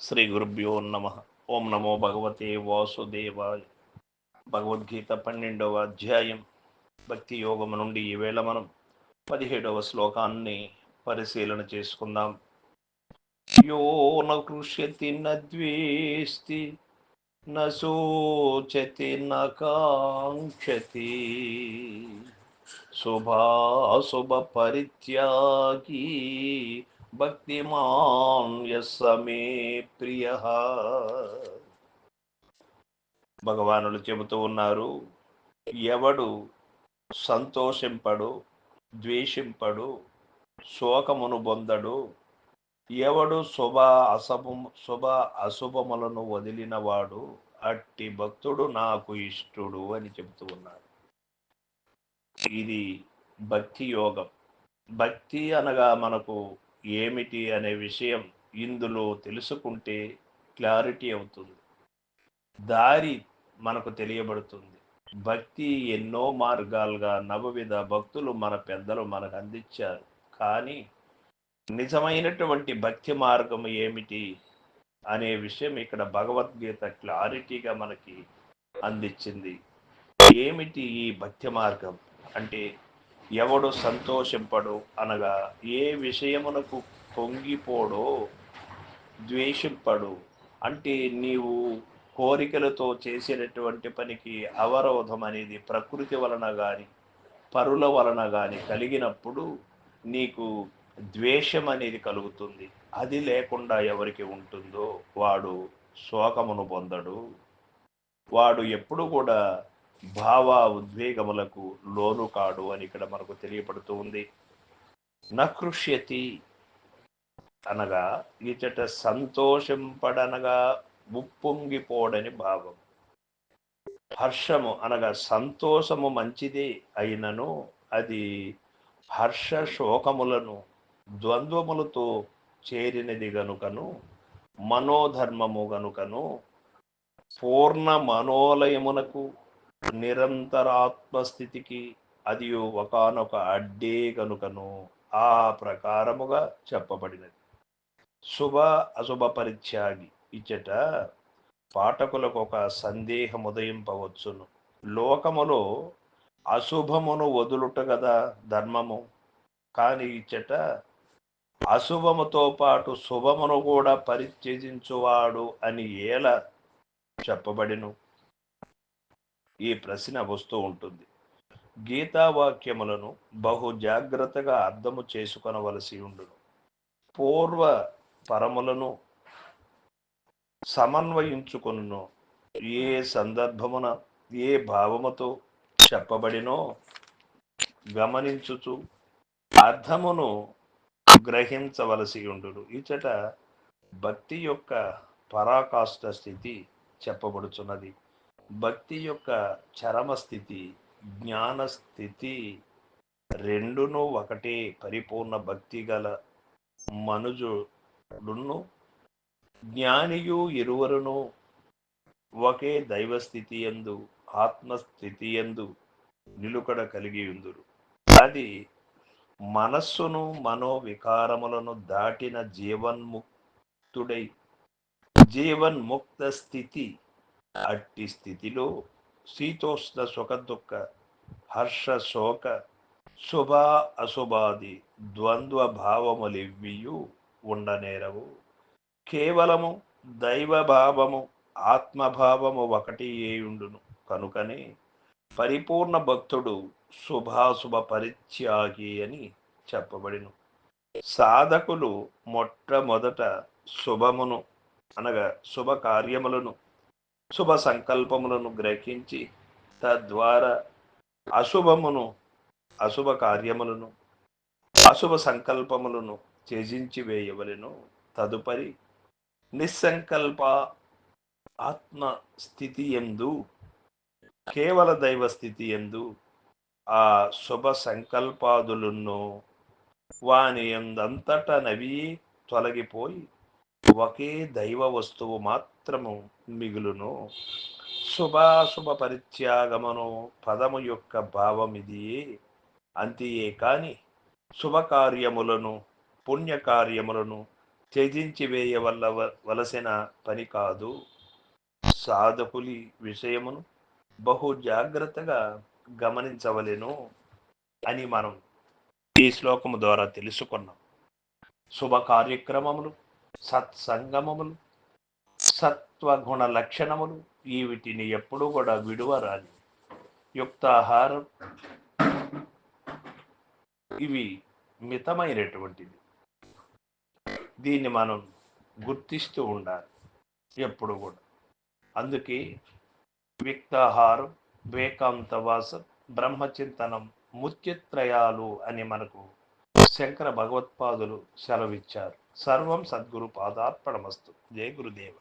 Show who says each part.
Speaker 1: శ్రీ గురుభ్యో నమ. ఓం నమో భగవతే వాసుదేవాయ. భగవద్గీత పన్నెండవ అధ్యాయం. భక్తి యోగము నుండి ఈవేళ మనం పదిహేడవ శ్లోకాన్ని పరిశీలన చేసుకుందాం. యో న నద్వేస్తి నోచతి నకాంక్షతి శుభాశుభ పరిత్యాగి భక్తిమాన్ యస్సమే ప్రియ. భగవానులు చెబుతూ ఉన్నారు ఎవడు సంతోషింపడు ద్వేషింపడు శోకమును పొందడు ఎవడు శుభ అశుభం శుభ అశుభములను వదిలినవాడు అట్టి భక్తుడు నాకు ఇష్టుడు అని చెబుతూ ఉన్నారు. ఇది భక్తి యోగం. భక్తి అనగా మనకు ఏమిటి అనే విషయం ఇందులో తెలుసుకుంటే క్లారిటీ అవుతుంది. దారి మనకు తెలియబడుతుంది. భక్తి ఎన్నో మార్గాలుగా నవవిధ భక్తులు మన పెద్దలు మనకు అందించారు. కానీ నిజమైనటువంటి భక్తి మార్గం ఏమిటి అనే విషయం ఇక్కడ భగవద్గీత క్లారిటీగా మనకి అందించింది. ఏమిటి ఈ భక్తి మార్గం? అంటే ఎవడు సంతోషింపడు అనగా ఏ విషయమునకు పొంగిపోడో ద్వేషింపడు. అంటే నీవు కోరికలతో చేసినటువంటి పనికి అవరోధం అనేది ప్రకృతి వలన కానీ పరుల వలన కానీ కలిగినప్పుడు నీకు ద్వేషం అనేది కలుగుతుంది. అది లేకుండా ఎవరికి ఉంటుందో వాడు శోకమును పొందడు. వాడు ఎప్పుడు కూడా భావ ఉద్వేగములకు లోను కాడు అని ఇక్కడ మనకు తెలియపడుతూ ఉంది. నకృష్యతి అనగా ఇచట సంతోషింపడనగా ఉప్పొంగిపోడని భావం. హర్షము అనగా సంతోషము మంచిదే అయినను అది హర్ష శోకములను ద్వంద్వములతో చేరినది గనుకను మనోధర్మము గనుకను పూర్ణ మనోలయమునకు నిరంతరాత్మస్థితికి అది ఒకనొక అడ్డే కనుకను ఆ ప్రకారముగా చెప్పబడినది. శుభ అశుభ పరిత్యాగి ఇచ్చట పాఠకులకు ఒక సందేహం ఉదయింపవచ్చును. లోకములో అశుభమును వదులుట కదా ధర్మము. కానీ ఇచ్చట అశుభముతో పాటు శుభమును కూడా పరిత్యజించువాడు అని ఏల చెప్పబడిను. ఈ ప్రశ్న వస్తూ ఉంటుంది. గీతావాక్యములను బహు జాగ్రత్తగా అర్థము చేసుకొనవలసి ఉండును. పూర్వ పరములను సమన్వయించుకొను ఏ సందర్భమున ఏ భావముతో చెప్పబడినో గమనించుచు అర్థమును గ్రహించవలసి ఉండును. ఇచ్చట భక్తి యొక్క పరాకాష్ట స్థితి చెప్పబడుచున్నది. భక్తి యొక్క చరమ స్థితి జ్ఞాన స్థితి రెండును ఒకటే పరిపూర్ణ భక్తి గల మనుజుడును జ్ఞానియు ఇరువరును ఒకే దైవస్థితి ఎందు ఆత్మస్థితి ఎందు నిలుకడ కలిగి ఉందురు. అది మనస్సును మనోవికారములను దాటిన జీవన్ముక్తుడై జీవన్ముక్త స్థితి అట్టి స్థితిలో శీతోష్ణ సుఖ దుఃఖ హర్ష శోక శుభ అశుభాది ద్వంద్వ భావములివ్వియు ఉండనేరవు కేవలము దైవభావము ఆత్మభావము ఒకటి ఏయుండును కనుకనే పరిపూర్ణ భక్తుడు శుభాశుభ పరిత్యాగి అని చెప్పబడిను. సాధకులు మొట్టమొదట శుభమును అనగా శుభకార్యములను శుభ సంకల్పములను గ్రహించి తద్వారా అశుభమును అశుభ కార్యములను అశుభ సంకల్పములను త్యజించి వేయవలెను. తదుపరి నిస్సంకల్ప ఆత్మ స్థితి ఎందు కేవల దైవ స్థితి ఎందు ఆ శుభ సంకల్పాదులను వాని ఎందంతట నవి తొలగిపోయి ఒకే దైవ వస్తువు మాత్రం మాత్రము మిగులును. శుభాశుభ పరిత్యాగమను పదము యొక్క భావం ఇది అంతియే కాని శుభకార్యములను పుణ్యకార్యములను త్యజించి వేయవల్ల వలసిన పని కాదు. సాధకులి విషయమును బహు జాగ్రత్తగా గమనించవలెను అని మనం ఈ శ్లోకము ద్వారా తెలుసుకున్నాం. శుభ కార్యక్రమములు సత్సంగమములు సత్వగుణ లక్షణములు ఈ వీటిని ఎప్పుడూ కూడా విడువరాలి యుక్తాహారం. ఇవి మితమైనటువంటిది. దీన్ని మనం గుర్తిస్తూ ఉండాలి ఎప్పుడు కూడా. అందుకే విక్తాహారం వేకాంతవాసం బ్రహ్మచింతనం ముత్యత్రయాలు అని మనకు శంకర భగవత్పాదులు సెలవిచ్చారు. సర్వం సద్గురు పాదార్పణమస్తు. జయ గురుదేవ.